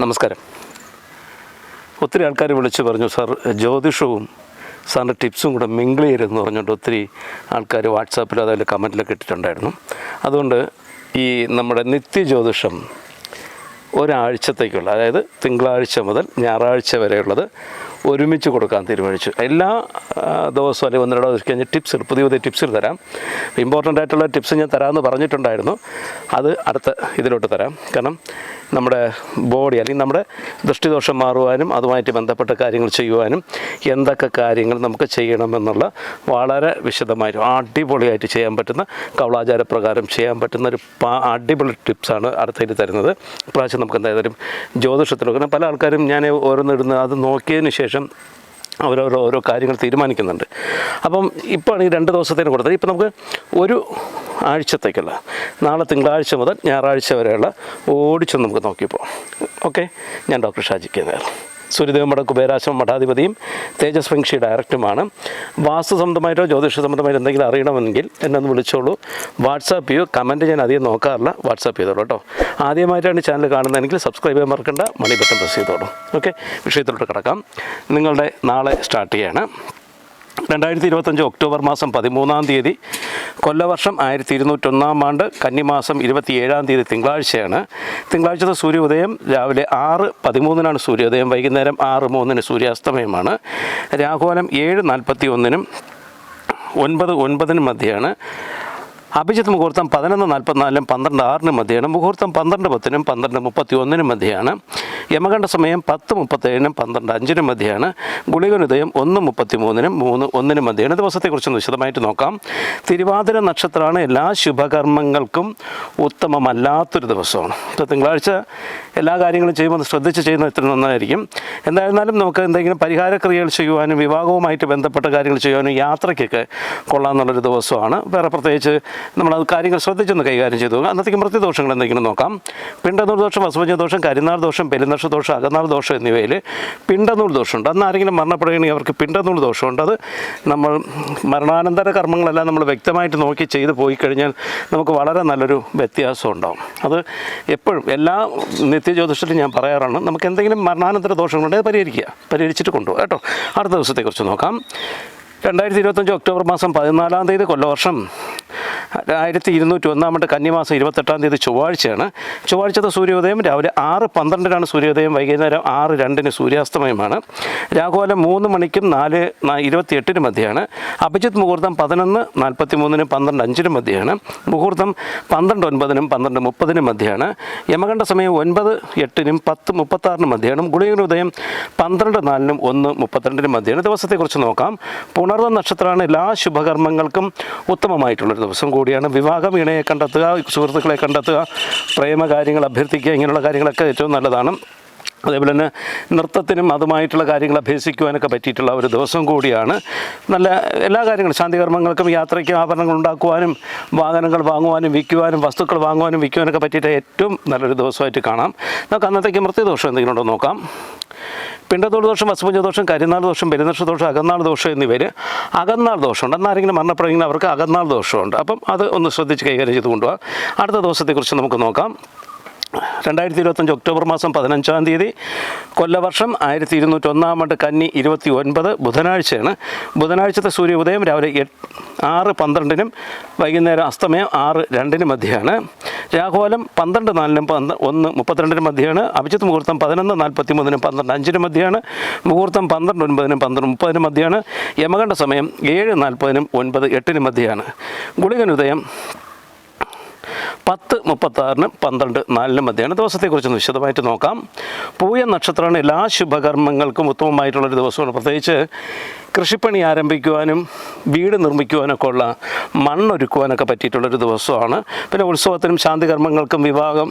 നമസ്കാരം. ഒത്തിരി ആൾക്കാർ വിളിച്ച് പറഞ്ഞു സാർ ജ്യോതിഷവും സാറിന്റെ ടിപ്സും കൂടെ മിങ്കിൾ ചെയ്യരുതെന്ന് പറഞ്ഞുകൊണ്ട് ഒത്തിരി ആൾക്കാർ വാട്സാപ്പിൽ അതായത് കമന്റിലൊക്കെ ഇട്ടിട്ടുണ്ടായിരുന്നു. അതുകൊണ്ട് ഈ നമ്മുടെ നിത്യജ്യോതിഷം ഒരാഴ്ചത്തേക്കുള്ള അതായത് തിങ്കളാഴ്ച മുതൽ ഞായറാഴ്ച വരെയുള്ളത് ഒരുമിച്ച് കൊടുക്കാൻ തീരുമാനിച്ചു. എല്ലാ ദിവസവും അല്ലെങ്കിൽ ഒന്നര ദിവസം കഴിഞ്ഞ് ടിപ്സ് പുതിയ പുതിയ ടിപ്സിൽ തരാം. ഇമ്പോർട്ടന്റ് ആയിട്ടുള്ള ടിപ്സ് ഞാൻ തരാമെന്ന് പറഞ്ഞിട്ടുണ്ടായിരുന്നു. അത് അടുത്ത ഇതിലോട്ട് തരാം. കാരണം നമ്മുടെ ബോഡി അല്ലെങ്കിൽ നമ്മുടെ ദൃഷ്ടിദോഷം മാറുവാനും അതുമായിട്ട് ബന്ധപ്പെട്ട കാര്യങ്ങൾ ചെയ്യുവാനും എന്തൊക്കെ കാര്യങ്ങൾ നമുക്ക് ചെയ്യണമെന്നുള്ള വളരെ വിശദമായിട്ട് അടിപൊളിയായിട്ട് ചെയ്യാൻ പറ്റുന്ന കവളാചാരപ്രകാരം ചെയ്യാൻ പറ്റുന്ന ഒരു അടിപൊളി ടിപ്സാണ് അടുത്തതിൽ തരുന്നത്. ഇപ്രാവശ്യം നമുക്ക് എന്തായാലും ജ്യോതിഷത്തിലൊക്കെ പല ആൾക്കാരും ഞാൻ ഓരോന്നിടുന്ന അത് നോക്കിയതിന് ശേഷം അവരോരോ ഓരോ കാര്യങ്ങൾ തീരുമാനിക്കുന്നുണ്ട്. അപ്പം ഇപ്പോൾ ഈ രണ്ട് ദിവസത്തേന് കൊടുത്തത്. ഇപ്പം നമുക്ക് ഒരു ആഴ്ചത്തേക്കുള്ള നാളെ തിങ്കളാഴ്ച മുതൽ ഞായറാഴ്ച വരെയുള്ള ഓടിച്ചൊന്ന് നമുക്ക് നോക്കിയപ്പോൾ. ഓക്കെ? ഞാൻ ഡോക്ടർ ഷാജി കേന്ദ്ര സൂര്യദേവമഠ കുബേരാശ്രമം മഠാധിപതിയും തേജസ് ഫെങ്ഷി ഡയറക്ടറുമാണ്. വാസ്തു സംബന്ധമായിട്ടോ ജ്യോതിഷ സംബന്ധമായിട്ടോ എന്തെങ്കിലും അറിയണമെങ്കിൽ എന്നെ ഒന്ന് വിളിച്ചോളൂ. വാട്സാപ്പ് ചെയ്യൂ. കമന്റ് ഞാൻ അധികം നോക്കാറില്ല. വാട്സാപ്പ് ചെയ്തോളൂ കേട്ടോ. ആദ്യമായിട്ടാണ് ചാനൽ കാണുന്നതെങ്കിൽ സബ്സ്ക്രൈബ് ചെയ്യാൻ മറക്കണ്ട. മണി ബട്ടൺ പ്രസ് ചെയ്തോളൂ. ഓക്കെ? വിഷയത്തിലോട്ട് കിടക്കാം. നിങ്ങളുടെ നാളെ സ്റ്റാർട്ട് ചെയ്യാണ്. രണ്ടായിരത്തി ഇരുപത്തഞ്ച് ഒക്ടോബർ മാസം പതിമൂന്നാം തീയതി. കൊല്ലവർഷം ആയിരത്തി ഇരുന്നൂറ്റൊന്നാം ആണ്ട് കന്നിമാസം ഇരുപത്തിയേഴാം തീയതി തിങ്കളാഴ്ചയാണ്. തിങ്കളാഴ്ചത്തെ സൂര്യോദയം രാവിലെ ആറ് പതിമൂന്നിനാണ് സൂര്യോദയം വൈകുന്നേരം ആറ് മൂന്നിന് സൂര്യാസ്തമയമാണ്. രാഘോലം ഏഴ് നാൽപ്പത്തി ഒന്നിനും ഒൻപത് ഒൻപതിനും മധ്യയാണ്. അഭിജിത്ത് മുഹൂർത്തം പതിനൊന്ന് നാൽപ്പത്തിനാലിനും പന്ത്രണ്ട് ആറിനും മധ്യയാണ് മുഹൂർത്തം പന്ത്രണ്ട് പത്തിനും പന്ത്രണ്ട് മുപ്പത്തി ഒന്നിനും മധ്യയാണ് യമകണ്ഠ സമയം പത്ത് മുപ്പത്തേഴിനും പന്ത്രണ്ട് അഞ്ചിനും മധ്യയാണ് ഗുളികനുദയം ഒന്ന് മുപ്പത്തി മൂന്നിനും മൂന്ന് ഒന്നിനും മധ്യയാണ് ദിവസത്തെക്കുറിച്ചൊന്ന് വിശദമായിട്ട് നോക്കാം. തിരുവാതിര നക്ഷത്രമാണ് എല്ലാ ശുഭകർമ്മങ്ങൾക്കും ഉത്തമമല്ലാത്തൊരു ദിവസമാണ്. ഇപ്പോൾ തിങ്കളാഴ്ച എല്ലാ കാര്യങ്ങളും ചെയ്യുമ്പോൾ ശ്രദ്ധിച്ച് ചെയ്യുന്നത് ഇത്ര നന്നായിരിക്കും. എന്തായിരുന്നാലും നമുക്ക് എന്തെങ്കിലും പരിഹാരക്രിയകൾ ചെയ്യുവാനും വിവാഹവുമായിട്ട് ബന്ധപ്പെട്ട കാര്യങ്ങൾ ചെയ്യുവാനും യാത്രയ്ക്കൊക്കെ കൊള്ളാമെന്നുള്ളൊരു ദിവസമാണ്. വേറെ പ്രത്യേകിച്ച് നമ്മളത് കാര്യങ്ങൾ ശ്രദ്ധിച്ചൊന്ന് കൈകാര്യം ചെയ്തു അന്നത്തേക്ക് മൃത്യുദോഷങ്ങൾ എന്തെങ്കിലും നോക്കാം. പിണ്ടനൂർ ദോഷം അസുഭജ ദോഷം കരിനാൾ ദോഷം പെരുന്നക്ഷ ദോഷം അകനാൾ ദോഷം എന്നിവയിൽ പിണ്ടനൂൽ ദോഷമുണ്ട്. അന്ന് ആരെങ്കിലും മരണപ്പെടുകയാണെങ്കിൽ അവർക്ക് പിണ്ടനൂൽ ദോഷമുണ്ട്. അത് നമ്മൾ മരണാനന്തര കർമ്മങ്ങളെല്ലാം നമ്മൾ വ്യക്തമായിട്ട് നോക്കി ചെയ്ത് പോയി കഴിഞ്ഞാൽ നമുക്ക് വളരെ നല്ലൊരു വ്യത്യാസം ഉണ്ടാവും. അത് എപ്പോഴും എല്ലാ നിത്യജ്യോതിഷത്തിലും ഞാൻ പറയാറാണ്. നമുക്ക് എന്തെങ്കിലും മരണാനന്തര ദോഷങ്ങളുണ്ടെങ്കിൽ അത് പരിഹരിക്കുക. പരിഹരിച്ചിട്ട് കൊണ്ടുപോകും കേട്ടോ. അടുത്ത ദിവസത്തെക്കുറിച്ച് നോക്കാം. രണ്ടായിരത്തി ഇരുപത്തഞ്ച് ഒക്ടോബർ മാസം പതിനാലാം തീയതി കൊല്ലവർഷം. ആയിരത്തി ഇരുന്നൂറ്റി ഒന്നാമത്തെ കന്നിമാസം ഇരുപത്തെട്ടാം തീയതി ചൊവ്വാഴ്ചയാണ്. ചൊവ്വാഴ്ചത്തെ സൂര്യോദയം രാവിലെ ആറ് പന്ത്രണ്ടിനാണ് സൂര്യോദയം വൈകുന്നേരം ആറ് രണ്ടിന് സൂര്യാസ്തമയമാണ്. രാഘോലം മൂന്ന് മണിക്കും നാല് ഇരുപത്തി എട്ടിന് മധ്യയാണ്. അഭിജിത്ത് മുഹൂർത്തം പതിനൊന്ന് നാൽപ്പത്തി മൂന്നിനും പന്ത്രണ്ട് അഞ്ചിനും മധ്യയാണ്. മുഹൂർത്തം പന്ത്രണ്ട് ഒൻപതിനും പന്ത്രണ്ട് മുപ്പതിനും മധ്യയാണ്. യമകണ്ഠ സമയം ഒൻപത് എട്ടിനും പത്ത് മുപ്പത്താറിനും മധ്യയാണ്. ഗുളികൻ ഉദയം പന്ത്രണ്ട് നാലിനും ഒന്ന് മുപ്പത്തിരണ്ടിനും മധ്യയാണ്. ദിവസത്തെക്കുറിച്ച് നോക്കാം. പുണർവ നക്ഷത്രമാണ് എല്ലാ ശുഭകർമ്മങ്ങൾക്കും ഉത്തമമായിട്ടുള്ളൊരു ദിവസം കൂടിയാണ് വിവാഹം ഇണയെ കണ്ടെത്തുക സുഹൃത്തുക്കളെ കണ്ടെത്തുക പ്രേമ കാര്യങ്ങൾ അഭ്യർത്ഥിക്കുക ഇങ്ങനെയുള്ള കാര്യങ്ങളൊക്കെ ഏറ്റവും നല്ലതാണ്. അതേപോലെ തന്നെ നൃത്തത്തിനും അതുമായിട്ടുള്ള കാര്യങ്ങൾ അഭ്യസിക്കുവാനൊക്കെ പറ്റിയിട്ടുള്ള ഒരു ദിവസം കൂടിയാണ്. നല്ല എല്ലാ കാര്യങ്ങളും ശാന്തികർമ്മങ്ങൾക്കും യാത്രയ്ക്കും ആഭരണങ്ങൾ ഉണ്ടാക്കുവാനും വാഹനങ്ങൾ വാങ്ങുവാനും വിൽക്കുവാനും വസ്തുക്കൾ വാങ്ങുവാനും വിൽക്കുവാനൊക്കെ പറ്റിയിട്ട് ഏറ്റവും നല്ലൊരു ദിവസമായിട്ട് കാണാം. നമുക്ക് അന്നത്തേക്ക് മൃത്യുദോഷം എന്തെങ്കിലും ഉണ്ടോ നോക്കാം. പിണ്ടത്തോട് ദോഷം വസുപഞ്ച ദോഷം കരിനാൾ ദോഷം പെരുന്നക്ഷ ദോഷം അകന്നാൾ ദോഷം എന്നിവർ അകന്നാൾ ദോഷമുണ്ട്. എന്നാരെങ്കിലും മരണപ്പെടുമെങ്കിൽ അവർക്ക് അകന്നാൾ ദോഷമുണ്ട്. അപ്പം അത് ഒന്ന് ശ്രദ്ധിച്ച് കൈകാര്യം ചെയ്ത് കൊണ്ടുപോകാം അടുത്ത ദിവസത്തെക്കുറിച്ച് നമുക്ക് നോക്കാം. രണ്ടായിരത്തി ഇരുപത്തഞ്ച് ഒക്ടോബർ മാസം പതിനഞ്ചാം തീയതി കൊല്ലവർഷം ആയിരത്തി ഇരുന്നൂറ്റൊന്നാം ആണ്ട് കന്നി ഇരുപത്തി ഒൻപത് ബുധനാഴ്ചയാണ്. ബുധനാഴ്ചത്തെ സൂര്യോദയം രാവിലെ എട്ട് ആറ് പന്ത്രണ്ടിനും വൈകുന്നേരം അസ്തമയം ആറ് രണ്ടിനും മധ്യയാണ്. രാഘോലം പന്ത്രണ്ട് നാലിനും പന്ത്ര ഒന്ന് മുപ്പത്തിരണ്ടിനും മധ്യയാണ്. അഭിജിത്ത് മുഹൂർത്തം പതിനൊന്ന് നാൽപ്പത്തി മൂന്നിനും പന്ത്രണ്ട് അഞ്ചിനും മധ്യയാണ്. മുഹൂർത്തം പന്ത്രണ്ട് ഒൻപതിനും പന്ത്രണ്ട് മുപ്പതിനും മധ്യയാണ്. യമകണ്ഠ സമയം ഏഴ് നാൽപ്പതിനും ഒൻപത് എട്ടിനും മധ്യയാണ്. ഗുളികനുദയം പത്ത് മുപ്പത്താറിന് പന്ത്രണ്ട് നാലിനും മധ്യാണ് ദിവസത്തെക്കുറിച്ചൊന്ന് വിശദമായിട്ട് നോക്കാം. പൂയ നക്ഷത്രമാണ് എല്ലാ ശുഭകർമ്മങ്ങൾക്കും ഉത്തമമായിട്ടുള്ളൊരു ദിവസമാണ്. പ്രത്യേകിച്ച് കൃഷിപ്പണി ആരംഭിക്കുവാനും വീട് നിർമ്മിക്കുവാനൊക്കെ ഉള്ള മണ്ണൊരുക്കുവാനൊക്കെ പറ്റിയിട്ടുള്ളൊരു ദിവസമാണ്. പിന്നെ ഉത്സവത്തിനും ശാന്തികർമ്മങ്ങൾക്കും വിവാഹം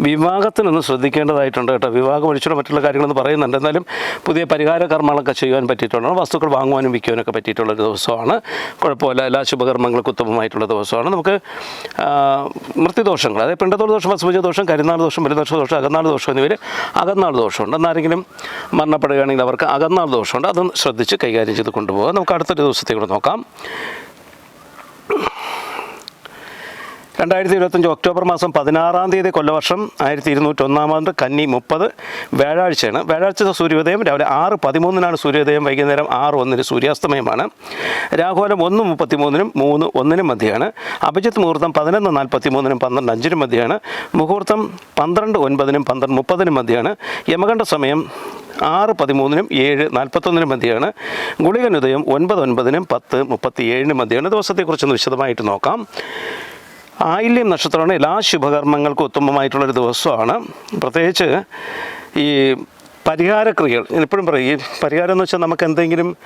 വിവാഹത്തിനൊന്ന് ശ്രദ്ധിക്കേണ്ടതായിട്ടുണ്ട് കേട്ടോ. വിവാഹം ഒഴിച്ചുള്ള മറ്റുള്ള കാര്യങ്ങളൊന്നും പറയുന്നുണ്ട്. എന്നാലും പുതിയ പരിഹാര കർമ്മങ്ങളൊക്കെ ചെയ്യുവാൻ പറ്റിയിട്ടുള്ള വസ്തുക്കൾ വാങ്ങുവാനും വിൽക്കുവാനൊക്കെ പറ്റിയിട്ടുള്ള ഒരു ദിവസമാണ്. കുഴപ്പമില്ല. എല്ലാ ശുഭകർമ്മങ്ങൾക്കും ഉത്തമമായിട്ടുള്ള ദിവസമാണ്. നമുക്ക് മൃത്യുദോഷങ്ങൾ. അതായത് പിണ്ടത്തോട് ദോഷം വസുഭജ ദോഷം കരിനാൾ ദോഷം ബലിദോഷ ദോഷം അകന്നാൾ ദോഷം എന്നിവർ അകന്നാൾ ദോഷമുണ്ട്. എന്നാരെങ്കിലും മരണപ്പെടുകയാണെങ്കിൽ അവർക്ക് അകന്നാൾ ദോഷമുണ്ട്. അതൊന്ന് ശ്രദ്ധിച്ച് കൈകാര്യം ചെയ്ത് കൊണ്ടുപോകാം നമുക്ക് അടുത്തൊരു ദിവസത്തേക്ക് നോക്കാം. രണ്ടായിരത്തി ഇരുപത്തഞ്ച് ഒക്ടോബർ മാസം പതിനാറാം തീയതി കൊല്ലവർഷം ആയിരത്തി ഇരുന്നൂറ്റൊന്നാമത് കന്നി മുപ്പത് വ്യാഴാഴ്ചയാണ്. വ്യാഴാഴ്ച സൂര്യോദയം രാവിലെ ആറ് പതിമൂന്നിനാണ് സൂര്യോദയം വൈകുന്നേരം ആറ് ഒന്നിന് സൂര്യാസ്തമയമാണ്. രാഘോലം ഒന്ന് മുപ്പത്തിമൂന്നിനും മൂന്ന് ഒന്നിനും മധ്യയാണ്. അഭിജിത്ത് മുഹൂർത്തം പതിനൊന്ന് നാൽപ്പത്തി മൂന്നിനും പന്ത്രണ്ട് അഞ്ചിനും മധ്യയാണ്. മുഹൂർത്തം പന്ത്രണ്ട് ഒൻപതിനും പന്ത്രണ്ട് മുപ്പതിനും മധ്യയാണ്. യമകണ്ഠ സമയം ആറ് പതിമൂന്നിനും ഏഴ് നാൽപ്പത്തൊന്നിനും മധ്യയാണ്. ഗുളികനുദയം ഒൻപത് ഒൻപതിനും പത്ത് മുപ്പത്തി ഏഴിനും മധ്യയാണ്. ദിവസത്തെക്കുറിച്ചൊന്ന് വിശദമായിട്ട് നോക്കാം. ആയില്യം നക്ഷത്രമാണ് എല്ലാ ശുഭകർമ്മങ്ങൾക്കും ഉത്തമമായിട്ടുള്ളൊരു ദിവസമാണ്. പ്രത്യേകിച്ച് ഈ പരിഹാരക്രിയകൾ. എപ്പോഴും പറയും ഈ പരിഹാരം എന്ന് വെച്ചാൽ നമുക്ക് എന്തെങ്കിലും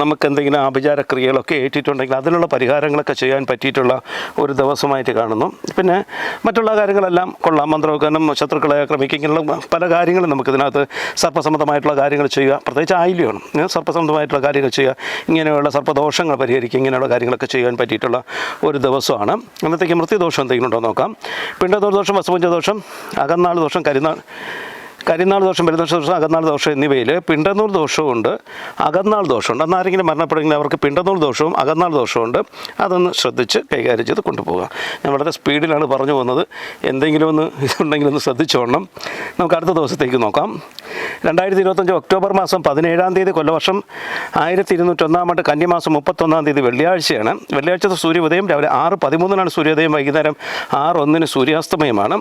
നമുക്ക് എന്തെങ്കിലും ആഭിചാരക്രിയകളൊക്കെ ഏറ്റിട്ടുണ്ടെങ്കിൽ അതിനുള്ള പരിഹാരങ്ങളൊക്കെ ചെയ്യാൻ പറ്റിയിട്ടുള്ള ഒരു ദിവസമായിട്ട് കാണുന്നു. പിന്നെ മറ്റുള്ള കാര്യങ്ങളെല്ലാം കൊള്ളാം. മന്ത്രവക്കാനും ശത്രുക്കളെ ആക്രമിക്കുക ഇങ്ങനെയുള്ള പല കാര്യങ്ങളും നമുക്ക് ഇതിനകത്ത് സർപ്പസംബന്ധമായിട്ടുള്ള കാര്യങ്ങൾ ചെയ്യുക പ്രത്യേകിച്ച് ആയില്യമാണ്. സർപ്പസംബന്ധമായിട്ടുള്ള കാര്യങ്ങൾ ചെയ്യുക ഇങ്ങനെയുള്ള സർപ്പദോഷങ്ങൾ പരിഹരിക്കുക ഇങ്ങനെയുള്ള കാര്യങ്ങളൊക്കെ ചെയ്യാൻ പറ്റിയിട്ടുള്ള ഒരു ദിവസമാണ്. അന്നത്തേക്ക് മൃത്യുദോഷം എന്തെങ്കിലും ഉണ്ടോ നോക്കാം. പിണ്ടദോഷം വസുപഞ്ചദോഷം അകന്നാൾ ദോഷം കരുനാൾ കരിനാൾ ദോഷം പെരുന്നാൾ ദോഷം അകന്നാൾ ദോഷം എന്നിവയിൽ പിണ്ടനൂർ ദോഷമുണ്ട് അകന്നാൾ ദോഷമുണ്ട് അന്ന് ആരെങ്കിലും മരണപ്പെടുമെങ്കിൽ അവർക്ക് പിണ്ടനൂർ ദോഷവും അകന്നാൾ ദോഷമുണ്ട് അതൊന്ന് ശ്രദ്ധിച്ച് കൈകാര്യം ചെയ്ത് കൊണ്ടുപോകാം ഞാൻ വളരെ സ്പീഡിലാണ് പറഞ്ഞു പോകുന്നത്. എന്തെങ്കിലും ഒന്ന് ഇതുണ്ടെങ്കിൽ ഒന്ന് ശ്രദ്ധിച്ചോണം നമുക്ക് അടുത്ത ദിവസത്തേക്ക് നോക്കാം. രണ്ടായിരത്തി ഇരുപത്തഞ്ച് ഒക്ടോബർ മാസം പതിനേഴാം തീയതി കൊല്ലവർഷം ആയിരത്തി ഇരുന്നൂറ്റൊന്നാം ആണ്ട് കന്നിമാസം മുപ്പത്തൊന്നാം തീയതി വെള്ളിയാഴ്ചയാണ്. വെള്ളിയാഴ്ചത്തെ സൂര്യോദയം രാവിലെ ആറ് പതിമൂന്നിനാണ് സൂര്യോദയം വൈകുന്നേരം ആറ് ഒന്നിന് സൂര്യാസ്തമയമാണ്.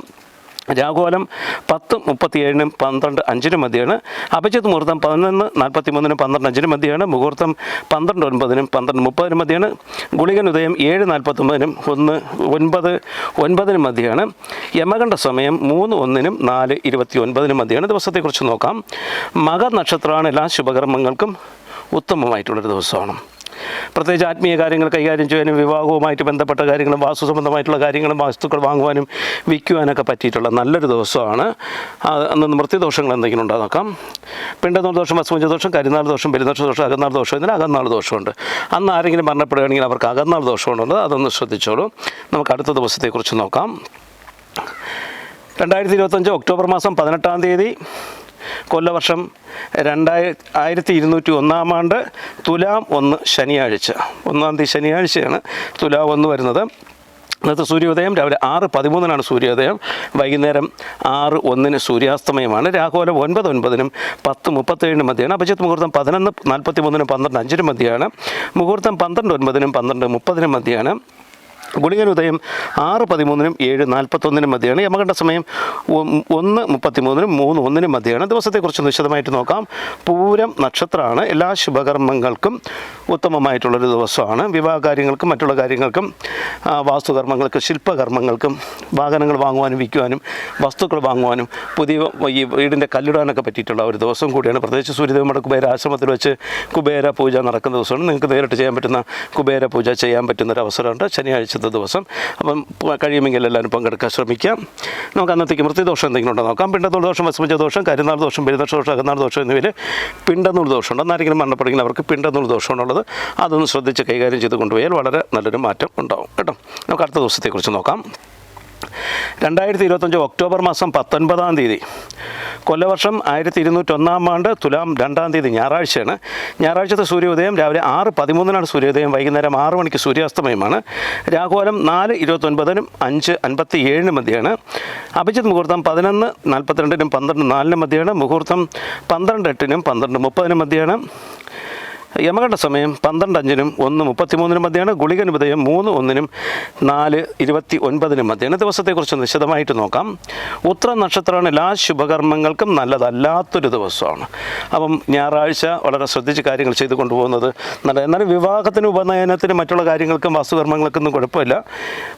രാഘോലം പത്ത് മുപ്പത്തിയേഴിനും പന്ത്രണ്ട് അഞ്ചിനും മധ്യയാണ് അഭിജിത്ത് മുഹൂർത്തം പതിനൊന്ന് നാൽപ്പത്തി മൂന്നിനും പന്ത്രണ്ട് അഞ്ചിനും മധ്യയാണ് മുഹൂർത്തം പന്ത്രണ്ട് ഒൻപതിനും പന്ത്രണ്ട് മുപ്പതിനും മധ്യയാണ് ഗുളികൻ ഉദയം ഏഴ് നാൽപ്പത്തൊമ്പതിനും ഒന്ന് ഒൻപത് ഒൻപതിനും മധ്യയാണ് യമകണ്ഠ സമയം മൂന്ന് ഒന്നിനും നാല് ഇരുപത്തി ഒൻപതിനും മധ്യയാണ് ദിവസത്തെക്കുറിച്ച് നോക്കാം. മകർ നക്ഷത്രമാണ് എല്ലാ ശുഭകർമ്മങ്ങൾക്കും ഉത്തമമായിട്ടുള്ളൊരു ദിവസമാണ്. പ്രത്യേകിച്ച് ആത്മീയ കാര്യങ്ങൾ കൈകാര്യം ചെയ്യാനും വിവാഹവുമായിട്ട് ബന്ധപ്പെട്ട കാര്യങ്ങളും വാസ്തു സംബന്ധമായിട്ടുള്ള കാര്യങ്ങളും വസ്തുക്കൾ വാങ്ങുവാനും വിൽക്കുവാനൊക്കെ പറ്റിയിട്ടുള്ള നല്ലൊരു ദിവസമാണ്. അന്ന് മൃത്യുദോഷങ്ങൾ എന്തെങ്കിലും ഉണ്ടോ നോക്കാം. പിണ്ടനാൾ ദോഷം വസുപഞ്ച ദോഷം കരിനാൾ ദോഷം പെരുന്നാൾ ദോഷം അകന്നാൾ ദോഷം ഇതിന് അകന്നാൾ ദോഷമുണ്ട്. അന്ന് ആരെങ്കിലും മരണപ്പെടുകയാണെങ്കിൽ അവർക്ക് അകന്നാൾ ദോഷമുണ്ടോ അതൊന്ന് ശ്രദ്ധിച്ചോളൂ. നമുക്ക് അടുത്ത ദിവസത്തെക്കുറിച്ച് നോക്കാം. രണ്ടായിരത്തി ഇരുപത്തഞ്ച് ഒക്ടോബർ മാസം പതിനെട്ടാം തീയതി കൊല്ലവർഷം രണ്ടായി ആയിരത്തി ഇരുന്നൂറ്റി ഒന്നാം ആണ്ട് തുലാം ഒന്ന് ശനിയാഴ്ച. ഒന്നാം തീയതി ശനിയാഴ്ചയാണ് തുലാം ഒന്ന് വരുന്നത്. ഇന്നത്തെ സൂര്യോദയം രാവിലെ ആറ് പതിമൂന്നിനാണ് സൂര്യോദയം. വൈകുന്നേരം ആറ് ഒന്നിന് സൂര്യാസ്തമയമാണ്. രാഘോലം ഒൻപത് ഒൻപതിനും പത്ത് മുപ്പത്തേഴിനും മധ്യയാണ്. അഭിജിത്ത് മുഹൂർത്തം പതിനൊന്ന് നാൽപ്പത്തി മൂന്നിനും പന്ത്രണ്ട് അഞ്ചിനും മധ്യയാണ്. മുഹൂർത്തം പന്ത്രണ്ട് ഒൻപതിനും പന്ത്രണ്ട് മുപ്പതിനും മധ്യയാണ്. ഗുളികൻ ഉദയം ആറ് പതിമൂന്നിനും ഏഴ് നാൽപ്പത്തൊന്നിനും മധ്യയാണ്. യമകണ്ഠ സമയം ഒന്ന് മുപ്പത്തിമൂന്നിനും മൂന്ന് ഒന്നിനും മധ്യയാണ്. ദിവസത്തെക്കുറിച്ച് വിശദമായിട്ട് നോക്കാം. പൂരം നക്ഷത്രമാണ്. എല്ലാ ശുഭകർമ്മങ്ങൾക്കും ഉത്തമമായിട്ടുള്ളൊരു ദിവസമാണ്. വിവാഹ കാര്യങ്ങൾക്കും മറ്റുള്ള കാര്യങ്ങൾക്കും വാസ്തുകർമ്മങ്ങൾക്കും ശില്പകർമ്മങ്ങൾക്കും വാഹനങ്ങൾ വാങ്ങുവാനും വിൽക്കുവാനും വസ്തുക്കൾ വാങ്ങുവാനും പുതിയ ഈ വീടിന്റെ കല്ലിടാനൊക്കെ പറ്റിയിട്ടുള്ള ഒരു ദിവസം കൂടിയാണ്. പ്രത്യേകിച്ച് സൂര്യദേവമ്മയുടെ കുബേര ആശ്രമത്തിൽ വെച്ച് കുബേര പൂജ നടക്കുന്ന ദിവസമാണ്. നിങ്ങൾക്ക് നേരിട്ട് ചെയ്യാൻ പറ്റുന്ന കുബേര പൂജ ചെയ്യാൻ പറ്റുന്ന ഒരു അവസരമുണ്ട് ശനിയാഴ്ചത്തെ ദിവസം. അപ്പം കഴിയുമെങ്കിൽ എല്ലാവരും പങ്കെടുക്കാൻ ശ്രമിക്കാം. നമുക്ക് അന്നത്തേക്ക് മൃത്യുദോഷം എന്തെങ്കിലും ഉണ്ടോ നോക്കാം. പിണ്ടനൂർ ദോഷം വസ്മജ ദോഷം കരുനാൾ ദോഷം പെരുദോഷ ദോഷം അകന്നാൾ ദോഷം എന്നിവയിൽ ദോഷം ദോഷമുണ്ട്. എന്നാരെങ്കിലും മരണപ്പെടുമെങ്കിൽ അവർക്ക് പിണ്ടനൂർ ദോഷമാണുള്ളത് അതൊന്ന് ശ്രദ്ധിച്ച് കൈകാര്യം ചെയ്ത് കൊണ്ടുപോയാൽ വളരെ നല്ലൊരു മാറ്റം ഉണ്ടാവും. കേട്ടോ? നമുക്ക് അടുത്ത ദിവസത്തെക്കുറിച്ച് നോക്കാം. രണ്ടായിരത്തി ഇരുപത്തഞ്ച് ഒക്ടോബർ മാസം പത്തൊൻപതാം തീയതി. കൊല്ലവർഷം ആയിരത്തി ഇരുന്നൂറ്റൊന്നാം ആണ്ട് തുലാം രണ്ടാം തീയതി ഞായറാഴ്ചയാണ്. ഞായറാഴ്ചത്തെ സൂര്യോദയം രാവിലെ ആറ് പതിമൂന്നിനാണ് സൂര്യോദയം വൈകുന്നേരം ആറ് മണിക്ക് സൂര്യാസ്തമയമാണ്. രാഘോലം നാല് ഇരുപത്തൊൻപതിനും അഞ്ച് അൻപത്തി ഏഴിനും മധ്യയാണ് അഭിജിത് മുഹൂർത്തം പതിനൊന്ന് നാൽപ്പത്തിരണ്ടിനും പന്ത്രണ്ട് നാലിനും മധ്യയാണ് മുഹൂർത്തം പന്ത്രണ്ട് എട്ടിനും പന്ത്രണ്ട് മുപ്പതിനും മധ്യയാണ് യമകണ്ഠ സമയം പന്ത്രണ്ട് അഞ്ചിനും ഒന്ന് മുപ്പത്തിമൂന്നിനും മധ്യയാണ് ഗുളികൻ ഉദയം മൂന്ന് ഒന്നിനും നാല് ഇരുപത്തി ഒൻപതിനും മധ്യയാണ് ദിവസത്തെക്കുറിച്ച് വിശദമായിട്ട് നോക്കാം. ഉത്ര നക്ഷത്രമാണ് എല്ലാ ശുഭകർമ്മങ്ങൾക്കും നല്ലതല്ലാത്തൊരു ദിവസമാണ്. അപ്പം ഞായറാഴ്ച വളരെ ശ്രദ്ധിച്ച് കാര്യങ്ങൾ ചെയ്തു കൊണ്ടുപോകുന്നത് നല്ല എന്നാലും വിവാഹത്തിനും ഉപനയനത്തിനും മറ്റുള്ള കാര്യങ്ങൾക്കും വാസ്തുകർമ്മങ്ങൾക്കൊന്നും കുഴപ്പമില്ല.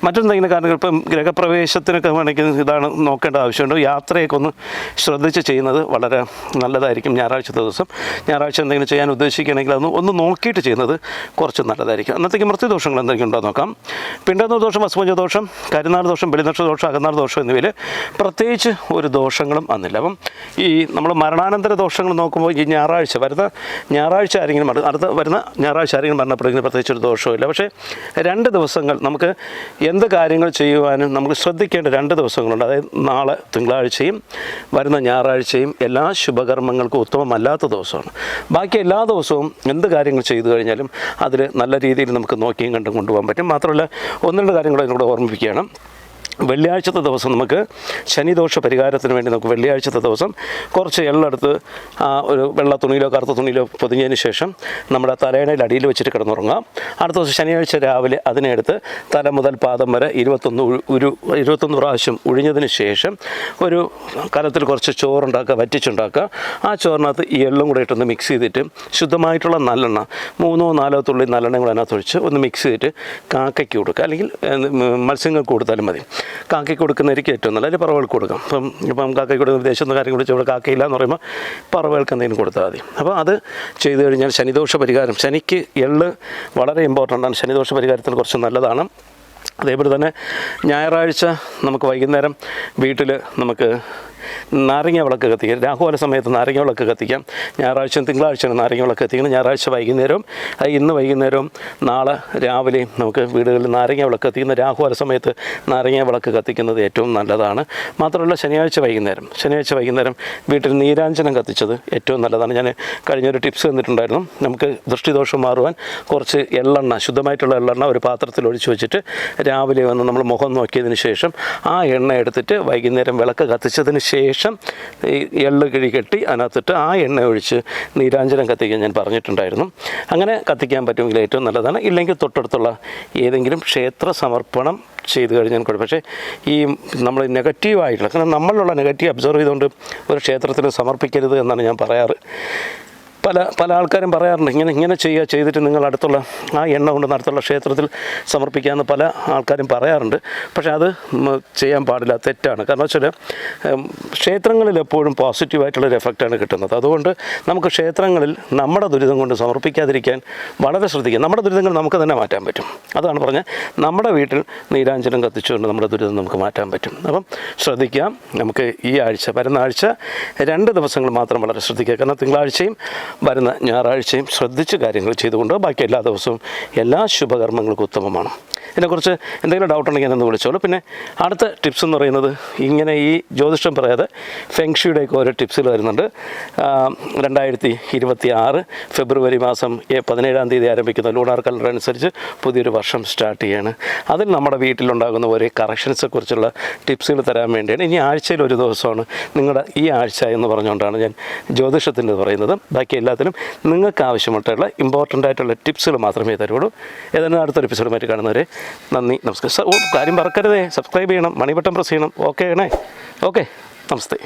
മറ്റെന്തെങ്കിലും കാരണങ്ങൾ ഇപ്പം ഗ്രഹപ്രവേശത്തിനൊക്കെ വേണമെങ്കിൽ ഇതാണ് നോക്കേണ്ട ആവശ്യമുണ്ട്. യാത്രയൊക്കെ ഒന്ന് ശ്രദ്ധിച്ച് ചെയ്യുന്നത് വളരെ നല്ലതായിരിക്കും ഞായറാഴ്ച ദിവസം. ഞായറാഴ്ച എന്തെങ്കിലും ചെയ്യാൻ ഉദ്ദേശിക്കുകയാണെങ്കിൽ ഒന്ന് നോക്കിയിട്ട് ചെയ്യുന്നത് കുറച്ച് നല്ലതായിരിക്കും. അന്നത്തേക്ക് മൃത്യുദോഷങ്ങൾ എന്തെങ്കിലും ഉണ്ടോ നോക്കാം. പിണ്ടനൂർ ദോഷം അസ്പഞ്ച ദോഷം കരുനാൾ ദോഷം ബലിനക്ഷ ദോഷം എന്നിവയിൽ പ്രത്യേകിച്ച് ഒരു ദോഷങ്ങളും അന്നില്ല. അപ്പം ഈ നമ്മൾ മരണാനന്തര ദോഷങ്ങൾ നോക്കുമ്പോൾ ഈ ഞായറാഴ്ച വരുന്ന ഞായറാഴ്ച ആരെങ്കിലും അടുത്ത വരുന്ന ഞായറാഴ്ച ആരെങ്കിലും മരണപ്പെടുന്നതിന് പ്രത്യേകിച്ച് ഒരു ദോഷമില്ല പക്ഷേ രണ്ട് ദിവസങ്ങൾ നമുക്ക് എന്ത് കാര്യങ്ങൾ ചെയ്യുവാനും നമുക്ക് ശ്രദ്ധിക്കേണ്ട രണ്ട് ദിവസങ്ങളുണ്ട്. അതായത് നാളെ തിങ്കളാഴ്ചയും വരുന്ന ഞായറാഴ്ചയും എല്ലാ ശുഭകർമ്മങ്ങൾക്കും ഉത്തമമല്ലാത്ത ദിവസമാണ്. ബാക്കി എല്ലാ ദിവസവും എന്ത് കാര്യങ്ങൾ ചെയ്തു കഴിഞ്ഞാലും അതിൽ നല്ല രീതിയിൽ നമുക്ക് നോക്കിയും കണ്ടും കൊണ്ടുപോകാൻ പറ്റും. മാത്രമല്ല ഒന്ന് രണ്ട് കാര്യങ്ങൾ എന്നോട് ഓർമ്മിപ്പിക്കുകയാണ്. വെള്ളിയാഴ്ചത്തെ ദിവസം നമുക്ക് ശനിദോഷ പരിഹാരത്തിന് വേണ്ടി നമുക്ക് വെള്ളിയാഴ്ചത്തെ ദിവസം കുറച്ച് എള്ളെടുത്ത് ഒരു വെള്ള തുണിയിലോ കറുത്ത തുണിയിലോ പൊതിഞ്ഞതിന് ശേഷം നമ്മുടെ തലയണയിൽ അടിയിൽ വെച്ചിട്ട് കിടന്നുറങ്ങാം. അടുത്ത ദിവസം ശനിയാഴ്ച രാവിലെ അതിനെടുത്ത് തല മുതൽ പാദം വരെ ഇരുപത്തൊന്ന് ഒരു ഇരുപത്തൊന്ന് പ്രാവശ്യം ഉഴിഞ്ഞതിന് ശേഷം ഒരു കലത്തിൽ കുറച്ച് ചോറുണ്ടാക്കുക വറ്റിച്ചുണ്ടാക്കുക. ആ ചോറിനകത്ത് ഈ എള്ളും കൂടെ ഇട്ടൊന്ന് മിക്സ് ചെയ്തിട്ട് ശുദ്ധമായിട്ടുള്ള നല്ലെണ്ണ മൂന്നോ നാലോ തുള്ളി നല്ലെണ്ണ കൂടെ അതിനകത്ത് ഒഴിച്ച് ഒന്ന് മിക്സ് ചെയ്തിട്ട് കാക്കയ്ക്ക് കൊടുക്കുക. അല്ലെങ്കിൽ മത്സ്യങ്ങൾക്ക് കൊടുത്താലും മതി. കാക്കയ്ക്ക് കൊടുക്കുന്നതായിരിക്കും ഏറ്റവും നല്ല അല്ലെങ്കിൽ പറവകൾക്ക് കൊടുക്കാം. ഇപ്പം ഇപ്പം കാക്കയ്ക്ക് കൊടുക്കുന്ന വിദേശത്ത് കാര്യം വിളിച്ച് ഇവിടെ കാക്കയില്ല എന്ന് പറയുമ്പോൾ പറവകൾക്ക് എന്തെങ്കിലും കൊടുത്താൽ മതി. അപ്പോൾ അത് ചെയ്തു കഴിഞ്ഞാൽ ശനിദോഷ പരിഹാരം. ശനിക്ക് എള്ള് വളരെ ഇമ്പോർട്ടന്റ് ആണ്. ശനിദോഷ പരിഹാരത്തിന് കുറച്ച് നല്ലതാണ്. അതേപോലെ തന്നെ ഞായറാഴ്ച നമുക്ക് വൈകുന്നേരം വീട്ടിൽ നമുക്ക് നാരങ്ങ വിളക്ക് കത്തിക്കാം രാഹുവിന്റെ സമയത്ത് നാരങ്ങ വിളക്ക് കത്തിക്കാം. ഞായറാഴ്ച തിങ്കളാഴ്ചയാണ് നാരങ്ങ വിളക്ക് കത്തിക്കുന്നത്. ഞായറാഴ്ച വൈകുന്നേരവും അത് ഇന്ന് വൈകുന്നേരവും നാളെ രാവിലെയും നമുക്ക് വീടുകളിൽ നാരങ്ങ വിളക്ക് കത്തിക്കുന്ന രാഹുവിന്റെ സമയത്ത് നാരങ്ങ വിളക്ക് കത്തിക്കുന്നത് ഏറ്റവും നല്ലതാണ്. മാത്രമല്ല ശനിയാഴ്ച വൈകുന്നേരം ശനിയാഴ്ച വൈകുന്നേരം വീട്ടിൽ നീരാഞ്ജനം കത്തിച്ചത് ഏറ്റവും നല്ലതാണ്. ഞാൻ കഴിഞ്ഞൊരു ടിപ്സ് തന്നിട്ടുണ്ടായിരുന്നു. നമുക്ക് ദൃഷ്ടിദോഷം മാറുവാൻ കുറച്ച് എള്ളെണ്ണ ശുദ്ധമായിട്ടുള്ള എള്ളെണ്ണ ഒരു പാത്രത്തിൽ ഒഴിച്ചു വെച്ചിട്ട് രാവിലെ വന്ന് നമ്മൾ മുഖം നോക്കിയതിന് ശേഷം ആ എണ്ണ എടുത്തിട്ട് വൈകുന്നേരം വിളക്ക് കത്തിച്ചതിന് ശേഷം ഈ എള്ള് കിഴി കെട്ടി അതിനകത്തിട്ട് ആ എണ്ണ ഒഴിച്ച് നീരാഞ്ജനം കത്തിക്കാൻ ഞാൻ പറഞ്ഞിട്ടുണ്ടായിരുന്നു. അങ്ങനെ കത്തിക്കാൻ പറ്റുമെങ്കിൽ ഏറ്റവും നല്ലതാണ്. ഇല്ലെങ്കിൽ തൊട്ടടുത്തുള്ള ഏതെങ്കിലും ക്ഷേത്ര സമർപ്പണം ചെയ്തു കഴിഞ്ഞാൽ കൂടെ പക്ഷേ ഈ നമ്മൾ നെഗറ്റീവായിട്ടുള്ള കാരണം നമ്മളിലുള്ള നെഗറ്റീവ് അബ്സർവ് ചെയ്തുകൊണ്ട് ഒരു ക്ഷേത്രത്തിന് സമർപ്പിക്കരുത് എന്നാണ് ഞാൻ പറയാറ്. പല പല ആൾക്കാരും പറയാറുണ്ട് ഇങ്ങനെ ഇങ്ങനെ ചെയ്യുക ചെയ്തിട്ട് നിങ്ങൾ അടുത്തുള്ള ആ എണ്ണ കൊണ്ട് അടുത്തുള്ള ക്ഷേത്രത്തിൽ സമർപ്പിക്കാമെന്ന് പല ആൾക്കാരും പറയാറുണ്ട്. പക്ഷേ അത് ചെയ്യാൻ പാടില്ല തെറ്റാണ്. കാരണം വെച്ചാൽ ക്ഷേത്രങ്ങളിൽ എപ്പോഴും പോസിറ്റീവായിട്ടുള്ളൊരു എഫക്റ്റാണ് കിട്ടുന്നത്. അതുകൊണ്ട് നമുക്ക് ക്ഷേത്രങ്ങളിൽ നമ്മുടെ ദുരിതം കൊണ്ട് സമർപ്പിക്കാതിരിക്കാൻ വളരെ ശ്രദ്ധിക്കുക. നമ്മുടെ ദുരിതങ്ങൾ നമുക്ക് തന്നെ മാറ്റാൻ പറ്റും. അതാണ് പറഞ്ഞത് നമ്മുടെ വീട്ടിൽ നീരാഞ്ജനം കത്തിച്ചുകൊണ്ട് നമ്മുടെ ദുരിതം നമുക്ക് മാറ്റാൻ പറ്റും. അപ്പം ശ്രദ്ധിക്കാം നമുക്ക് ഈ ആഴ്ച വരുന്ന ആഴ്ച രണ്ട് ദിവസങ്ങൾ മാത്രം വളരെ ശ്രദ്ധിക്കുക. കാരണം തിങ്കളാഴ്ചയും വരുന്ന ഞായറാഴ്ചയും ശ്രദ്ധിച്ച് കാര്യങ്ങൾ ചെയ്തുകൊണ്ട് ബാക്കി എല്ലാ ദിവസവും എല്ലാ ശുഭകർമ്മങ്ങൾക്കും ഉത്തമമാണ്. ഇതിനെക്കുറിച്ച് എന്തെങ്കിലും ഡൗട്ട് ഉണ്ടെങ്കിൽ എന്നെ വിളിച്ചോളൂ. പിന്നെ അടുത്ത ടിപ്സ് എന്ന് പറയുന്നത് ഇങ്ങനെ ഈ ജ്യോതിഷം പറയാതെ ഫെങ്ഷിയുടെയൊക്കെ ഓരോ ടിപ്സുകൾ വരുന്നുണ്ട്. രണ്ടായിരത്തി ഇരുപത്തി ആറ് ഫെബ്രുവരി മാസം പതിനേഴാം തീയതി ആരംഭിക്കുന്ന ലൂണാർ കലണ്ടർ അനുസരിച്ച് പുതിയൊരു വർഷം സ്റ്റാർട്ട് ചെയ്യാണ്. അതിൽ നമ്മുടെ വീട്ടിലുണ്ടാകുന്ന ഓരോ കറക്ഷൻസെ കുറിച്ചുള്ള ടിപ്സുകൾ തരാൻ വേണ്ടിയാണ്. ഇനി ആഴ്ചയിൽ ഒരു ദിവസമാണ് നിങ്ങളുടെ ഈ ആഴ്ച എന്ന് പറഞ്ഞുകൊണ്ടാണ് ഞാൻ ജ്യോതിഷത്തിന്റെ പറയുന്നത്. ബാക്കി എല്ലാത്തിലും നിങ്ങൾക്ക് ആവശ്യമായിട്ടുള്ള ഇമ്പോർട്ടന്റ് ആയിട്ടുള്ള ടിപ്സുകൾ മാത്രമേ തരുള്ളൂ. ഏതായാലും അടുത്തൊരു എപ്പിസോഡുമായിട്ട് കാണുന്നവരെ നന്ദി നമസ്കാരം. ഓ കാര്യം മറക്കരുതേ. സബ്സ്ക്രൈബ് ചെയ്യണം. മണി ബട്ടൺ പ്രസ് ചെയ്യണം. ഓക്കെ ആണേ? ഓക്കെ നമസ്തേ.